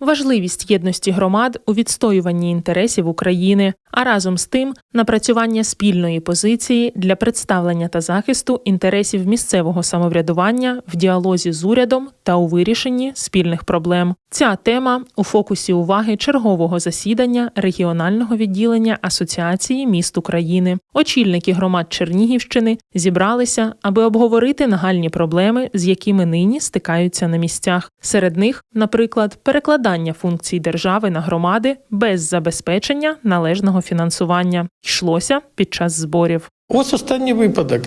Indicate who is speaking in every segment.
Speaker 1: важливість єдності громад у відстоюванні інтересів України, а разом з тим напрацювання спільної позиції для представлення та захисту інтересів місцевого самоврядування в діалозі з урядом та у вирішенні спільних проблем. Ця тема у фокусі уваги чергового засідання регіонального відділення Асоціації міст України. Очільники громад Чернігівщини зібралися, аби обговорити нагальні проблеми, з якими нині стикаються на місцях. Серед них, наприклад, перекладання функцій держави на громади без забезпечення належного фінансування йшлося під час зборів.
Speaker 2: Ось останній випадок.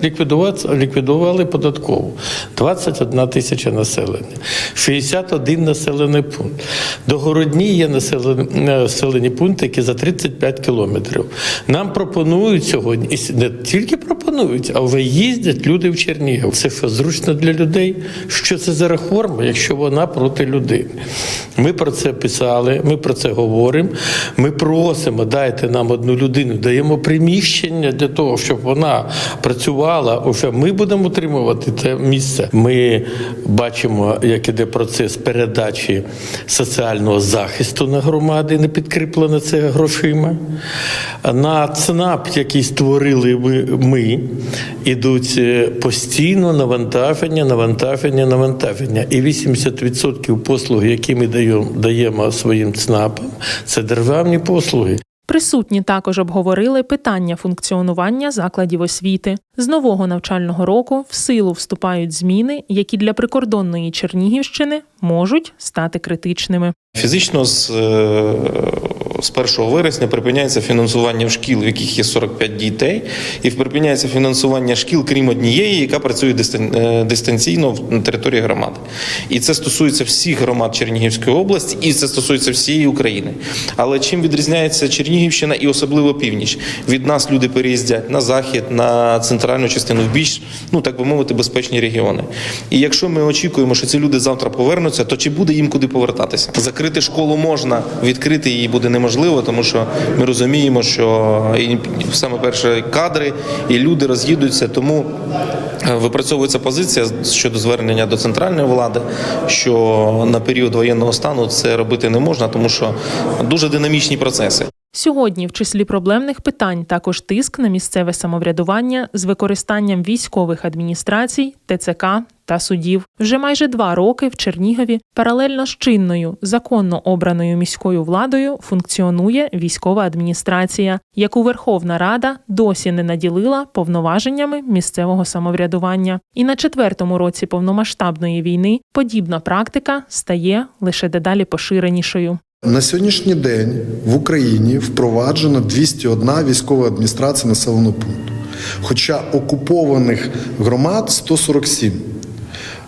Speaker 2: Ліквідували податкову. 21 тисяча населення, 61 населений пункт. До Городні є населені, населені пункти, які за 35 кілометрів. Нам пропонують сьогодні, і не тільки пропонують, а вже їздять люди в Чернігів. Це що зручно для людей? Що це за реформа, якщо вона проти людини? Ми про це писали, ми про це говоримо. Ми просимо, дайте нам одну людину, даємо приміщення для того, щоб вона працювала. Уже ми будемо утримувати це місце. Ми бачимо, як іде процес передачі соціального захисту на громади, не підкріплено це грошима. На ЦНАП, який створили ми, ідуть е, постійно навантаження, навантаження, навантаження. І 80% послуг, які ми даємо, даємо своїм ЦНАПам, це державні послуги.
Speaker 1: Присутні також обговорили питання функціонування закладів освіти. З нового навчального року в силу вступають зміни, які для прикордонної Чернігівщини можуть стати критичними.
Speaker 3: Фізично з, е, з 1 вересня припиняється фінансування в шкіл, в яких є 45 дітей, і припиняється фінансування шкіл, крім однієї, яка працює е, дистанційно на території громади. І це стосується всіх громад Чернігівської області, і це стосується всієї України. Але чим відрізняється Чернігівщина і особливо північ? Від нас люди переїздять на захід, на центральну частину, в більш, ну так би мовити, безпечні регіони. І якщо ми очікуємо, що ці люди завтра повернуться, то чи буде їм куди повертатися? Закрити школу можна, відкрити її буде неможливо, тому що ми розуміємо, що і саме перше кадри і люди роз'їдуться. Тому е, випрацьовується позиція щодо звернення до центральної влади, що на період воєнного стану це робити не можна, тому що дуже динамічні процеси.
Speaker 1: Сьогодні в числі проблемних питань також тиск на місцеве самоврядування з використанням військових адміністрацій, ТЦК та судів. Вже майже два роки в Чернігові паралельно з чинною законно обраною міською владою функціонує військова адміністрація, яку Верховна Рада досі не наділила повноваженнями місцевого самоврядування. І на четвертому році повномасштабної війни подібна практика стає лише дедалі поширенішою.
Speaker 4: На сьогоднішній день в Україні впроваджено 201 військова адміністрація населеного пункту, хоча окупованих громад 147.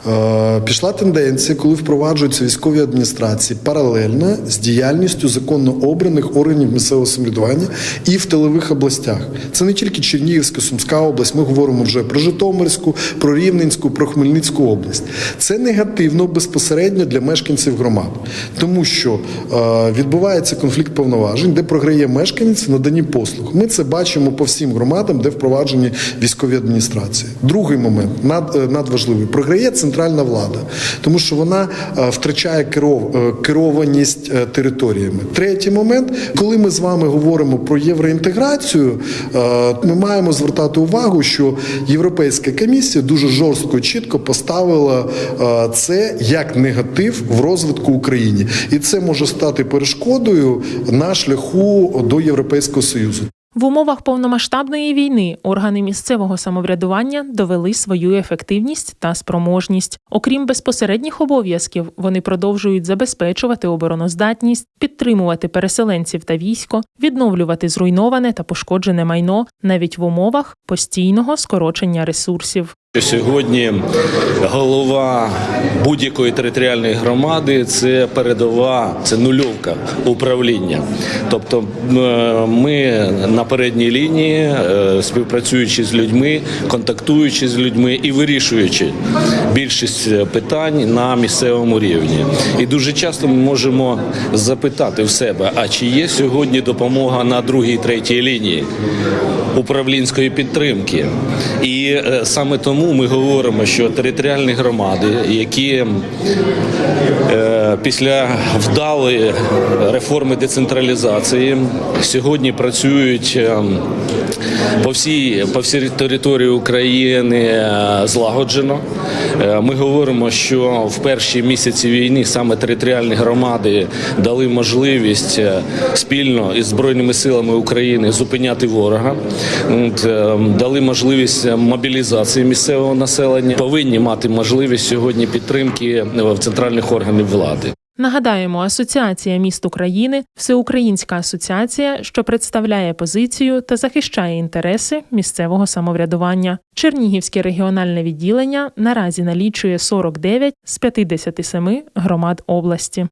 Speaker 4: Е, Пішла тенденція, коли впроваджуються військові адміністрації паралельно з діяльністю законно обраних органів місцевого самоврядування і в тилових областях. Це не тільки Чернігівська, Сумська область. Ми говоримо вже про Житомирську, про Рівненську, про Хмельницьку область. Це негативно безпосередньо для мешканців громад, тому що е, відбувається конфлікт повноважень, де програє мешканець в наданні послуг. Ми це бачимо по всім громадам, де впроваджені військові адміністрації. Другий момент е, надважливий програє центральна влада, тому що вона е, втрачає е, керованість е, територіями. Третій момент, коли ми з вами говоримо про євроінтеграцію, ми маємо звертати увагу, що Європейська комісія дуже жорстко чітко поставила це як негатив в розвитку України, і це може стати перешкодою на шляху до Європейського союзу.
Speaker 1: В умовах повномасштабної війни органи місцевого самоврядування довели свою ефективність та спроможність. Окрім безпосередніх обов'язків, вони продовжують забезпечувати обороноздатність, підтримувати переселенців та військо, відновлювати зруйноване та пошкоджене майно навіть в умовах постійного скорочення ресурсів.
Speaker 5: Сьогодні голова будь-якої територіальної громади це передова, це нульовка управління. Тобто е, ми на передній лінії, е, співпрацюючи з людьми, контактуючи з людьми і вирішуючи більшість питань на місцевому рівні. І дуже часто ми можемо запитати в себе: а чи є сьогодні допомога на другій, третій лінії? управлінської підтримки, і е, саме тому тому ми говоримо, що територіальні громади, які е, після вдалої реформи децентралізації сьогодні працюють е, по всій, по всій території України е, злагоджено. Е, Ми говоримо, що в перші місяці війни саме територіальні громади дали можливість спільно із збройними силами України зупиняти ворога, дали можливість мобілізації місцевого населення. Повинні мати можливість сьогодні підтримки в центральних органів влади.
Speaker 1: Нагадаємо, Асоціація міст України всеукраїнська асоціація, що представляє позицію та захищає інтереси місцевого самоврядування. Чернігівське регіональне відділення наразі налічує 49 з 57 громад області.